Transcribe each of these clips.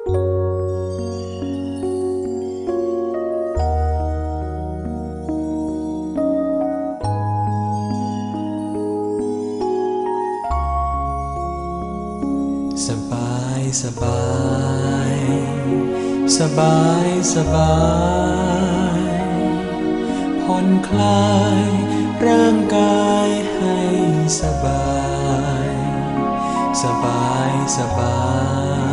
สบายสบายสบายสบายผ่อนคลายร่างกายให้สบาย สบายสบาย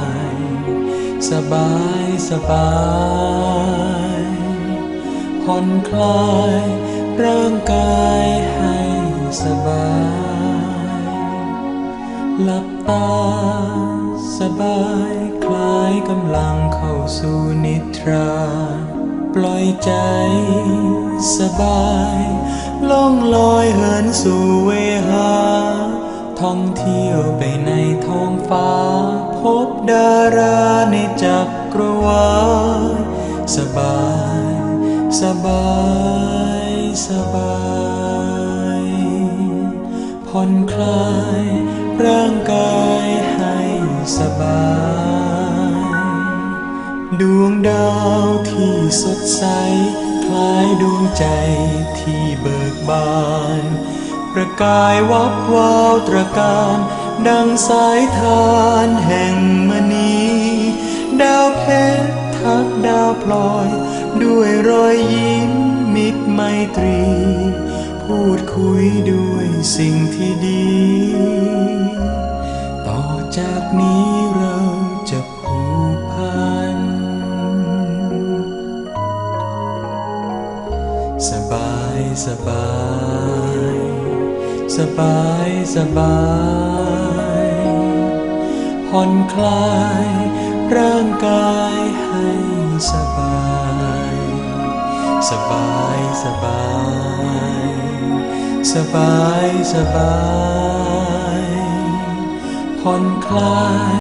สบายสบายผ่อนคลายร่างกายให้สบายหลับตาสบายคลายกำลังเข้าสู่นิทราปล่อยใจสบายล่องลอยเหินสู่เวหาท่องเที่ยวไปในท้องฟ้า พบดาราในจักรวาลสบาย สบาย สบายผ่อนคลายร่างกายให้สบาย ดวงดาวที่สดใส คล้ายดวงใจที่เบิกบาน ประกายวับวาวตระการ ดังสายทานแห่งมณีดาวเพชรทักดาวพลอย ด้วยรอยยิ้มมิตรไมตรี พูดคุยด้วยสิ่งที่ดี ต่อจากนี้เราจะผูกพัน สบายสบาย สบายสบายผ่อนคลายร่างกายให้สบาย สบายสบาย สบายสบายผ่อนคลาย